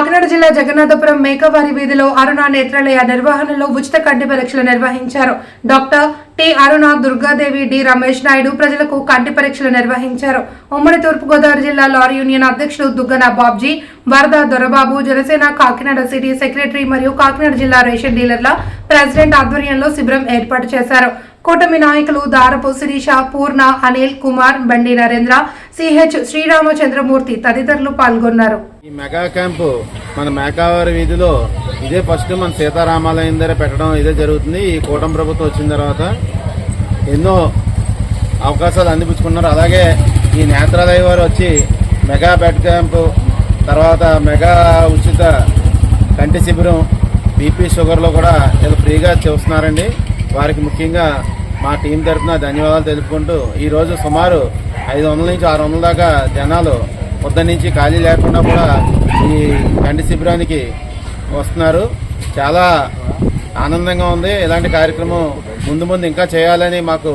కాకినాడ జిల్లా జగన్నాథపురం మేకవారి వీధిలో అరుణ నేత్రాలయ నిర్వహణలో ఉచిత కంటి పరీక్షలు నిర్వహించారు. Doctor T Aruna Durgadevi D Ramesh Naidu ప్రజలకు కంటి పరీక్షలు నిర్వహించారు. ఉమ్మడి తూర్పుగోదావరి జిల్లా లారీ యూనియన్ అధ్యక్షుడు దుగ్గన బాబ్జీ వరద దొరబాబు జనసేన కాకినాడ సిటీ సెక్రటరీ మరియు కాకినాడ జిల్లా రేషన్ డీలర్ల ప్రెసిడెంట్ ఆధ్వర్యంలో శిబిరం ఏర్పాటు చేశారు. కూటమి నాయకులు దారపు శిరీష పూర్ణ అనిల్ కుమార్ బండి నరేంద్ర సిహెచ్ శ్రీరామచంద్రమూర్తి తదితరులు పాల్గొన్నారు. ఈ మెగా క్యాంపు మన మేకావారి వీధిలో ఇదే ఫస్ట్ మన సీతారామాలయం దగ్గర పెట్టడం ఇదే జరుగుతుంది. ఈ కూటమి ప్రభుత్వం వచ్చిన తర్వాత ఎన్నో అవకాశాలు అందిపుచ్చుకున్నారు. అలాగే ఈ నేత్రాలయ వారు వచ్చి మెగా బెడ్ క్యాంపు తర్వాత మెగా ఉచిత కంటి శిబిరం బీపీ షుగర్లో కూడా వీళ్ళు ఫ్రీగా చూస్తున్నారండి. వారికి ముఖ్యంగా మా టీం తరఫున ధన్యవాదాలు తెలుపుకుంటూ ఈరోజు సుమారు ఐదు వందల నుంచి ఆరు వందల దాకా జనాలు పొద్దున్న నుంచి ఖాళీ లేకుండా కూడా ఈ కంటి శిబిరానికి వస్తున్నారు. చాలా ఆనందంగా ఉంది. ఇలాంటి కార్యక్రమం ముందు ముందు ఇంకా చేయాలని మాకు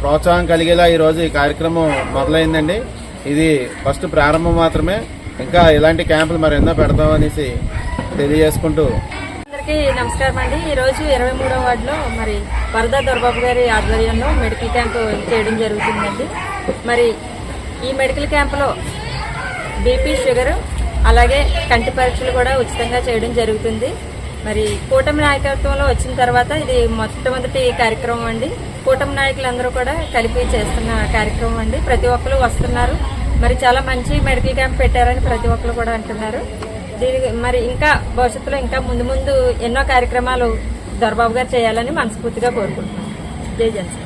ప్రోత్సాహం కలిగేలా ఈరోజు ఈ కార్యక్రమం మొదలైందండి. ఇది ఫస్ట్ ప్రారంభం మాత్రమే. ఇంకా ఇలాంటి క్యాంపులు మరి ఎన్నో పెడతామనేసి తెలియజేసుకుంటూ అందరికీ నమస్కారం అండి. ఈరోజు ఇరవై మూడవ వార్డులో మరి వరద దొరబాబు గారి ఆధ్వర్యంలో మెడికల్ క్యాంపు చేయడం జరుగుతుందండి. మరి ఈ మెడికల్ క్యాంపులో బీపీ షుగర్ అలాగే కంటి పరీక్షలు కూడా ఉచితంగా చేయడం జరుగుతుంది. మరి కూటమి నాయకత్వంలో వచ్చిన తర్వాత ఇది మొట్టమొదటి కార్యక్రమం అండి. కూటమి నాయకులందరూ కూడా కలిపి చేస్తున్న కార్యక్రమం అండి. ప్రతి ఒక్కరు వస్తున్నారు. మరి చాలా మంచి మెడికల్ క్యాంప్ పెట్టారని ప్రతి ఒక్కరు కూడా అంటున్నారు. దీనికి మరి ఇంకా భవిష్యత్తులో ఇంకా ముందు ముందు ఎన్నో కార్యక్రమాలు దొరబాబు గారు చేయాలని మనస్ఫూర్తిగా కోరుకుంటున్నాను జై జనసేన.